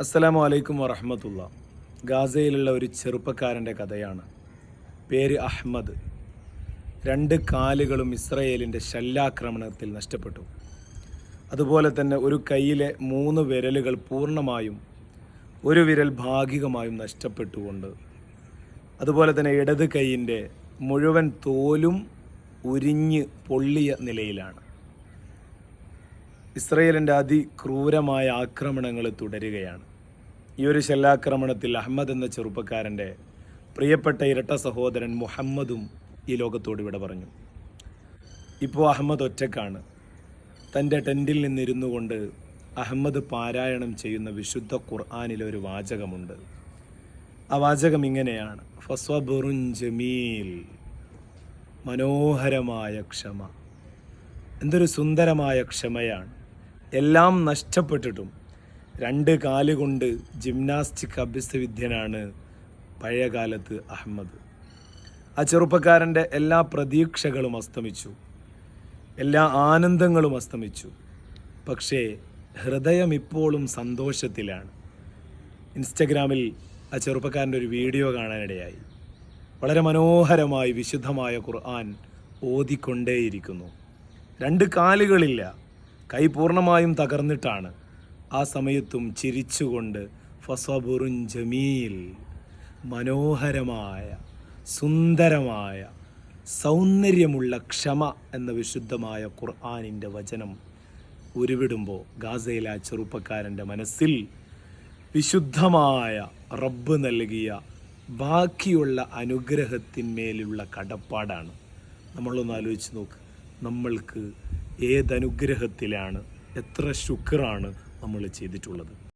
അസ്സലാമു അലൈക്കും വറഹമത്തുള്ള. ഗാസയിലുള്ള ഒരു ചെറുപ്പക്കാരന്റെ കഥയാണ്. പേര് അഹ്മദ്. രണ്ട് കാലുകളും ഇസ്രയേലിന്റെ ശല്യാക്രമണത്തിൽ നഷ്ടപ്പെട്ടു. അതുപോലെ തന്നെ ഒരു കൈയിലെ മൂന്ന് വിരലുകൾ പൂർണമായും ഒരു വിരൽ ഭാഗികമായും നഷ്ടപ്പെട്ടുകൊണ്ട്. അതുപോലെ തന്നെ ഇടത് കൈയിന്റെ മുഴുവൻ തോലും ഉരിഞ്ഞ് പൊള്ളിയ നിലയിലാണ്. ഇസ്രയേലിന്റെ അതിക്രൂരമായ ആക്രമണങ്ങൾ തുടരുകയാണ്. ഈ ഒരു ശല്ലാക്രമണത്തിൽ അഹമ്മദ് എന്ന ചെറുപ്പക്കാരന്റെ പ്രിയപ്പെട്ട ഇരട്ട സഹോദരൻ മുഹമ്മദും ഈ ലോകത്തോട് ഇവിടെ പറഞ്ഞു. ഇപ്പോൾ അഹമ്മദ് ഒറ്റക്കാണ്. തന്റെ ടെന്റിൽ നിന്നിരുന്നു കൊണ്ട് അഹമ്മദ് പാരായണം ചെയ്യുന്ന വിശുദ്ധ ഖുർആാനിലെ ഒരു വാചകമുണ്ട്. ആ വാചകം ഇങ്ങനെയാണ്. ഫസ്വബുറുൻ ജമീൽ മനോഹരമായ ക്ഷമ. എന്തൊരു സുന്ദരമായ ക്ഷമയാണ്. എല്ലാം നഷ്ടപ്പെട്ടിട്ടും രണ്ട് കാലുകൊണ്ട് ജിംനാസ്റ്റിക് അഭ്യസ്തവിദ്യനാണ് പഴയകാലത്ത് അഹമ്മദ്. ആ ചെറുപ്പക്കാരന്റെ എല്ലാ പ്രതീക്ഷകളും അസ്തമിച്ചു. എല്ലാ ആനന്ദങ്ങളും അസ്തമിച്ചു. പക്ഷേ ഹൃദയം ഇപ്പോഴും സന്തോഷത്തിലാണ്. ഇൻസ്റ്റഗ്രാമിൽ ആ ചെറുപ്പക്കാരന്റെ ഒരു വീഡിയോ കാണാനിടയായി. വളരെ മനോഹരമായി വിശുദ്ധമായ ഖുർആൻ ഓതിക്കൊണ്ടേയിരിക്കുന്നു. രണ്ട് കാലുകളില്ല. കൈ പൂർണമായും തകർന്നിട്ടാണ് ആ സമയത്തും ചിരിച്ചുകൊണ്ട് ഫസബുറുൻ ജമീൽ മനോഹരമായ സുന്ദരമായ സൗന്ദര്യമുള്ള ക്ഷമ എന്ന വിശുദ്ധമായ ഖുർആാനിന്റെ വചനം ഉരുവിടുമ്പോൾ ഗാസയിലെ ആ ചെറുപ്പക്കാരന്റെ മനസ്സിൽ വിശുദ്ധമായ റബ്ബ് നൽകിയ ബാക്കിയുള്ള അനുഗ്രഹത്തിന്മേലുള്ള കടപ്പാടാണ്. നമ്മളൊന്ന് ആലോചിച്ച് നോക്ക്. നമ്മൾക്ക് ഏതനുഗ്രഹത്തിലാണ് എത്ര ശുക്രാണ് നമ്മൾ ചെയ്തിട്ടുള്ളത്.